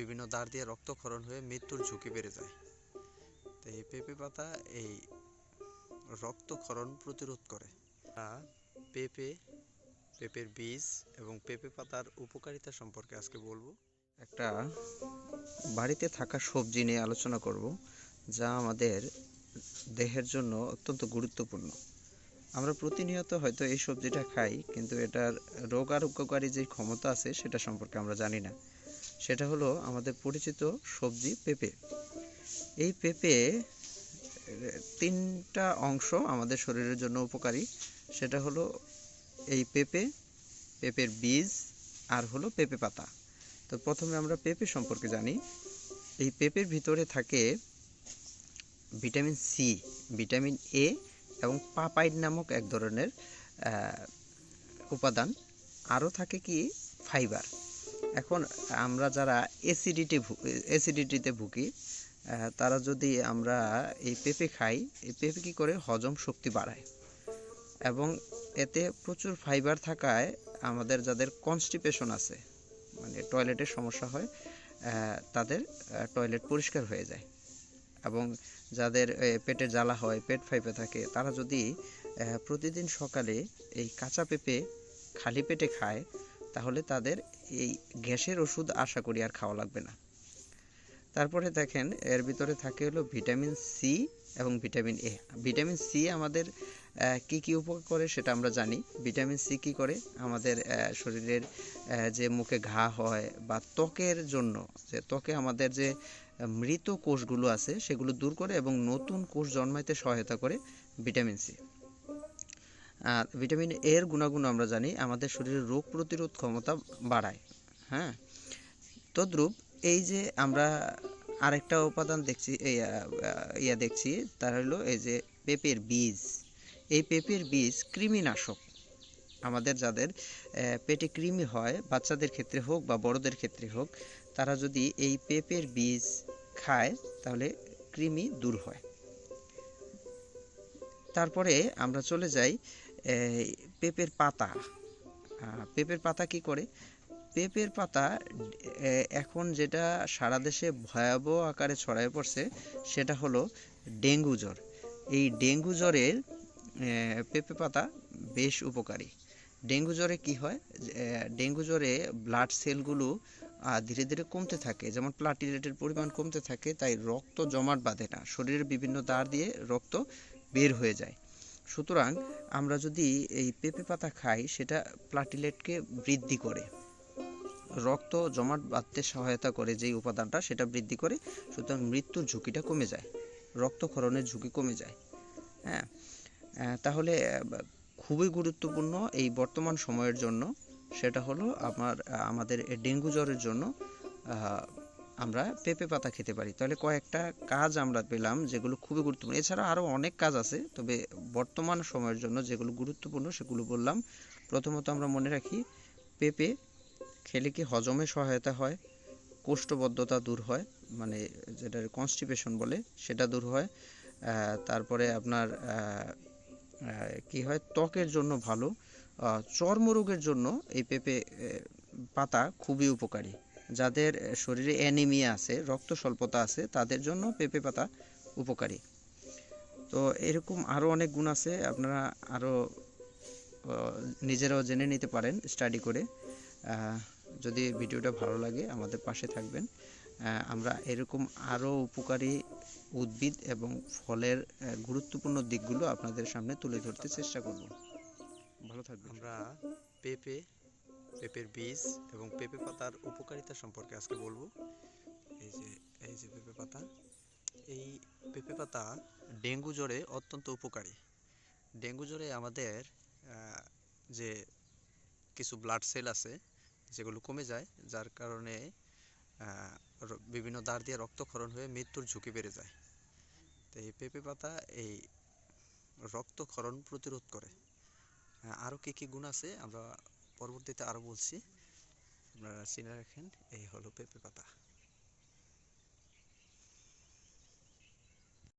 বিভিন্ন দাঁড় দিয়ে রক্তক্ষরণ হয়ে মৃত্যুর ঝুঁকি বেড়ে যায়। তো এই পেঁপে পাতা এই রক্তক্ষরণ প্রতিরোধ করে। পেঁপে, পেঁপের বীজ এবং পেঁপে পাতার উপকারিতা সম্পর্কে আজকে বলব। একটা বাড়িতে থাকা সবজি নিয়ে আলোচনা করব, যা আমাদের দেহের জন্য অত্যন্ত গুরুত্বপূর্ণ। আমরা প্রতিনিয়ত হয়তো এই সবজিটা খাই, কিন্তু এটার রোগ আরোগ্যকারী যে ক্ষমতা আছে, সেটা সম্পর্কে আমরা জানি না। সেটা হলো আমাদের পরিচিত সবজি পেঁপে। এই পেঁপে তিনটা অংশ আমাদের শরীরের জন্য উপকারী। সেটা হলো এই পেঁপে, পেঁপের বীজ আর হলো পেঁপে পাতা। তো প্রথমে আমরা পেঁপে সম্পর্কে জানি। এই পেঁপের ভিতরে থাকে ভিটামিন সি, ভিটামিন এ এবং পাপাইড নামক এক ধরনের উপাদান। আরও থাকে কি? ফাইবার। এখন আমরা যারা অ্যাসিডিটি অ্যাসিডিটিতে ভুগি তারা যদি আমরা এই পেঁপে খাই, এই পেঁপে কী করে? হজম শক্তি বাড়ায়। এবং এতে প্রচুর ফাইবার থাকায় আমাদের যাদের কনস্টিপেশন আছে মানে টয়লেটের সমস্যা হয় তাদের টয়লেট পরিষ্কার হয়ে যায়। এবং যাদের পেটে জ্বালা হয়, পেট ফাইপে থাকে, তারা যদি প্রতিদিন সকালে এই কাঁচা পেঁপে খালি পেটে খায়, তাহলে তাদের এই গ্যাসের ওষুধ আশা করি আর খাওয়া লাগবে না। তারপরে দেখেন, এর ভিতরে থাকে হলো ভিটামিন সি এবং ভিটামিন এ ভিটামিন সি আমাদের কি কি উপকার করে সেটা আমরা জানি। ভিটামিন সি কি করে? আমাদের শরীরের যে মুখে ঘা হয় বা ত্বকের জন্য, যে ত্বকে আমাদের যে মৃত কোষগুলো আছে সেগুলো দূর করে এবং নতুন কোষ জন্মাইতে সহায়তা করে ভিটামিন সি আর ভিটামিন এর গুণাগুণ আমরা জানি, আমাদের শরীরের রোগ প্রতিরোধ ক্ষমতা বাড়ায় হ্যাঁ? তদ্রূপ এই যে আমরা আরেকটা উপাদান দেখছি ইয়া দেখছি, তার হলো এই যে পেঁপের বীজ। এই পেঁপের বীজ কৃমিনাশক। আমাদের যাদের পেটে কৃমি হয়, বাচ্চাদের ক্ষেত্রে হোক বা বড়দের ক্ষেত্রে হোক, তারা যদি এই পেঁপের বীজ খায়, তাহলে কৃমি দূর হয়। তারপরে আমরা চলে যাই পেঁপের পাতা। পেঁপের পাতা কি করে? পেঁপের পাতা এখন যেটা সারা দেশে ভয়াবহ আকারে ছড়ায় পড়ছে, সেটা হলো ডেঙ্গু জ্বর। এই ডেঙ্গু জ্বরের পেঁপে পাতা বেশ উপকারী। ডেঙ্গু জ্বরে কি হয়? ডেঙ্গু জ্বরে ব্লাড সেলগুলো ধীরে ধীরে কমতে থাকে। যেমন প্লাটিলেটের পরিমাণ কমতে থাকে, তাই রক্ত জমাট বাঁধে না। শরীরের বিভিন্ন দ্বার দিয়ে রক্ত বের হয়ে যায়। সুতরাং আমরা যদি এই পেঁপে পাতা খাই, সেটা প্লাটিলেটকে বৃদ্ধি করে। রক্ত জমাট বাঁধতে সহায়তা করে যেই উপাদানটা, সেটা বৃদ্ধি করে, সুতরাং মৃত্যুর ঝুঁকিটা কমে যায়, রক্তক্ষরণের ঝুঁকি কমে যায়। হ্যাঁ? তাহলে খুবই গুরুত্বপূর্ণ এই বর্তমান সময়ের জন্য, সেটা হলো আমার আমাদের ডেঙ্গু জ্বরের জন্য আমরা পেঁপে পাতা খেতে পারি। তাহলে কয়েকটা কাজ আমরা পেলাম যেগুলো খুবই গুরুত্বপূর্ণ। এছাড়া আরও অনেক কাজ আছে, তবে বর্তমান সময়ের জন্য যেগুলো গুরুত্বপূর্ণ সেগুলো বললাম। প্রথমত আমরা মনে রাখি, পেঁপে খেলে কি হজমে সহায়তা হয়, কোষ্ঠবদ্ধতা দূর হয় মানে যেটা কনস্টিপেশন বলে সেটা দূর হয়। তারপরে আপনার কি হয়, ত্বকের জন্য ভালো। চর্মরোগের জন্য এই পেঁপে পাতা খুবই উপকারী। যাদের শরীরে অ্যানিমিয়া আছে, রক্ত স্বল্পতা আছে, তাদের জন্য পেঁপে পাতা উপকারী। তো এরকম আরও অনেক গুণ আছে, আপনারা আরও নিজেরাও জেনে নিতে পারেন স্টাডি করে। যদি ভিডিওটা ভালো লাগে, আমাদের পাশে থাকবেন। আমরা এরকম আরও উপকারী উদ্ভিদ এবং ফলের গুরুত্বপূর্ণ দিকগুলো আপনাদের সামনে তুলে ধরতে চেষ্টা করব। ভালো থাকবেন। আমরা পেঁপে পেঁপের বীজ এবং পেঁপে পাতার উপকারিতা সম্পর্কে আজকে বলব। এই যে এই যে পেঁপে পাতা, এই পেঁপে পাতা ডেঙ্গু জ্বরে অত্যন্ত উপকারী। ডেঙ্গু জ্বরে আমাদের যে কিছু ব্লাড সেল আছে, যেগুলো কমে যায়, যার কারণে বিভিন্ন দাঁড় দিয়ে রক্তক্ষরণ হয়ে মৃত্যুর ঝুঁকি বেড়ে যায়। তো এই পেঁপে পাতা এই রক্তক্ষরণ প্রতিরোধ করে। আরও কী কী গুণ আছে আমরা পরবর্তীতে আরও বলছি। আপনারা চিনে রাখেন এই হলো পেঁপে পাতা।